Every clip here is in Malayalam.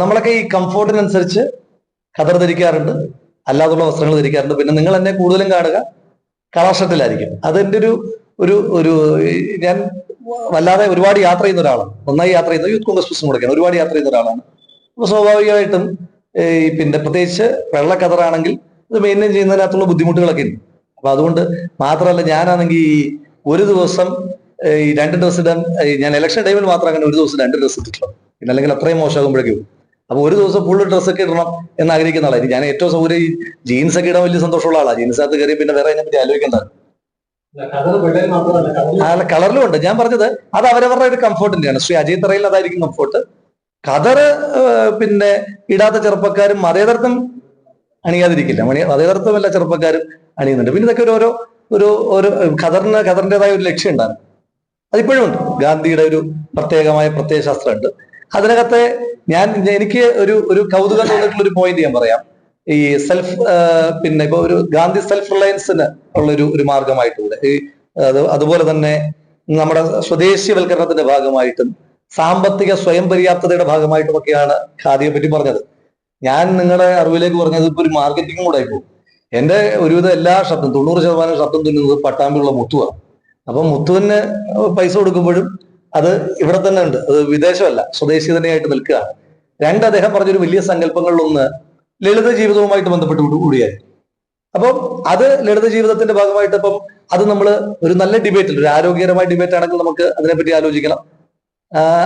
നമ്മളൊക്കെ ഈ കംഫോർട്ടിനനുസരിച്ച് ഖദർ ധരിക്കാറുണ്ട് അല്ലാതുള്ള വസ്ത്രങ്ങൾ ധരിക്കാറുണ്ട്. പിന്നെ നിങ്ങൾ എന്നെ കൂടുതലും കാണുക കളാഷത്തിലായിരിക്കും അതെന്റെ ഒരു ഒരു ഒരു ഞാൻ വല്ലാതെ ഒരുപാട് യാത്ര ചെയ്യുന്ന ഒരാളാണ്. നന്നായി യാത്ര ചെയ്യുന്ന യൂത്ത് കോൺഗ്രസ് പ്രസിഡന്റ് കൂടെയൊക്കെയാണ്. ഒരുപാട് യാത്ര ചെയ്യുന്ന ഒരാളാണ്. അപ്പൊ സ്വാഭാവികമായിട്ടും ഈ പിന്നെ പ്രത്യേകിച്ച് വെള്ള കതറാണെങ്കിൽ ഇത് മെയിന്റെയിൻ ചെയ്യുന്നതിനകത്തുള്ള ബുദ്ധിമുട്ടുകളൊക്കെ ഉണ്ട്. അപ്പൊ അതുകൊണ്ട് മാത്രമല്ല ഞാനാണെങ്കിൽ ഈ ഒരു ദിവസം ഈ രണ്ട് ഡ്രസ്സ് ഇടാൻ ഞാൻ ഇലക്ഷൻ ടൈമിൽ മാത്രം അങ്ങനെ ഒരു ദിവസം രണ്ട് ഡ്രസ്സ് ഇട്ടിട്ടുള്ളൂ പിന്നെ അല്ലെങ്കിൽ അത്രയും മോശമാകുമ്പോഴേക്കും. അപ്പൊ ഒരു ദിവസം ഫുള്ള് ഡ്രസ്സ് ഒക്കെ ഇടണം എന്ന് ആഗ്രഹിക്കുന്ന ആളായിരിക്കും ഞാൻ ഏറ്റവും സൗകര്യം ഈ ജീൻസ് ഒക്കെ ഇടാൻ വലിയ സന്തോഷമുള്ള ആളാണ് ജീൻസ് അകത്ത് കയറി പിന്നെ വേറെ അതിനെ പറ്റി ആലോചിക്കേണ്ട. അല്ല കളറിലും ഉണ്ട്. ഞാൻ പറഞ്ഞത് അത് അവരവരുടെ ഒരു കംഫോർട്ടിന്റെയാണ് ശ്രീ അജയ് തറയിൽ അതായിരിക്കും കംഫോർട്ട് കതറ് പിന്നെ ഇടാത്ത ചെറുപ്പക്കാരും മതേതർത്ഥം അണിയാതിരിക്കില്ല. മണി മതേതരത്വം എല്ലാ ചെറുപ്പക്കാരും അണിയുന്നുണ്ട്. പിന്നെ ഇതൊക്കെ ഒരു ഓരോ ഒരു ഒരു ഖദറിന് ഖദറിന്റെതായ ഒരു ലക്ഷ്യം ഉണ്ടാകും. അതിപ്പോഴും ഉണ്ട്. ഗാന്ധിയുടെ ഒരു പ്രത്യേകമായ പ്രത്യയശാസ്ത്രം ഉണ്ട് അതിനകത്തെ ഞാൻ എനിക്ക് ഒരു ഒരു കൗതുകം തോന്നിയിട്ടുള്ള ഒരു പോയിന്റ് ഞാൻ പറയാം. ഈ സെൽഫ് പിന്നെ ഇപ്പൊ ഒരു ഗാന്ധി സെൽഫ് റിലയൻസിന് ഉള്ള ഒരു ഒരു മാർഗമായിട്ടുണ്ട് ഈ അത് അതുപോലെ തന്നെ നമ്മുടെ സ്വദേശീയവൽക്കരണത്തിന്റെ ഭാഗമായിട്ടും സാമ്പത്തിക സ്വയം പര്യാപ്തതയുടെ ഭാഗമായിട്ടും ഒക്കെയാണ് ഖാദിയെ പറ്റി പറഞ്ഞത്. ഞാൻ നിങ്ങളെ അറിവിലേക്ക് പറഞ്ഞത് ഇപ്പൊ ഒരു മാർക്കറ്റിംഗ് കൂടെ പോകും എന്റെ ഒരുവിധം എല്ലാ ഷർട്ടും തൊണ്ണൂറ് ശതമാനം ഷർട്ടും തുന്നുന്നത് പട്ടാമ്പിയുള്ള മുത്തുവാണ് അപ്പൊ മുത്തുവിന് പൈസ കൊടുക്കുമ്പോഴും അത് ഇവിടെ തന്നെ ഉണ്ട്. അത് വിദേശമല്ല സ്വദേശി തന്നെയായിട്ട് നിൽക്കുകയാണ്. രണ്ട് അദ്ദേഹം പറഞ്ഞൊരു വലിയ സങ്കല്പങ്ങളിലൊന്ന് ലളിത ജീവിതവുമായിട്ട് ബന്ധപ്പെട്ട് കൂടിയായി അപ്പം അത് ലളിത ജീവിതത്തിന്റെ ഭാഗമായിട്ട് ഇപ്പം അത് നമ്മൾ ഒരു നല്ല ഡിബേറ്റിൽ ഒരു ആരോഗ്യകരമായ ഡിബേറ്റ് ആണെങ്കിൽ നമുക്ക് അതിനെപ്പറ്റി ആലോചിക്കണം.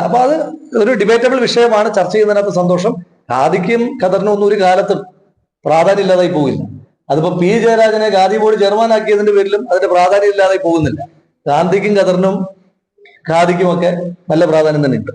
അപ്പൊ അത് ഒരു ഡിബേറ്റബിൾ വിഷയമാണ്. ചർച്ച ചെയ്യുന്നതിനകത്ത് സന്തോഷം. ഖാദിക്കും ഖദറിനും ഒന്നും ഒരു കാലത്തും പ്രാധാന്യം ഇല്ലാതായി പോകില്ല. അതിപ്പോ പി ജയരാജനെ ഖാദി ബോർഡ് ചെയർമാനാക്കിയതിന്റെ പേരിലും അതിന്റെ പ്രാധാന്യം ഇല്ലാതായി പോകുന്നില്ല. ഗാന്ധിക്കും ഖദറിനും ഖാദിക്കുമൊക്കെ നല്ല പ്രാധാന്യം തന്നെ ഉണ്ട്.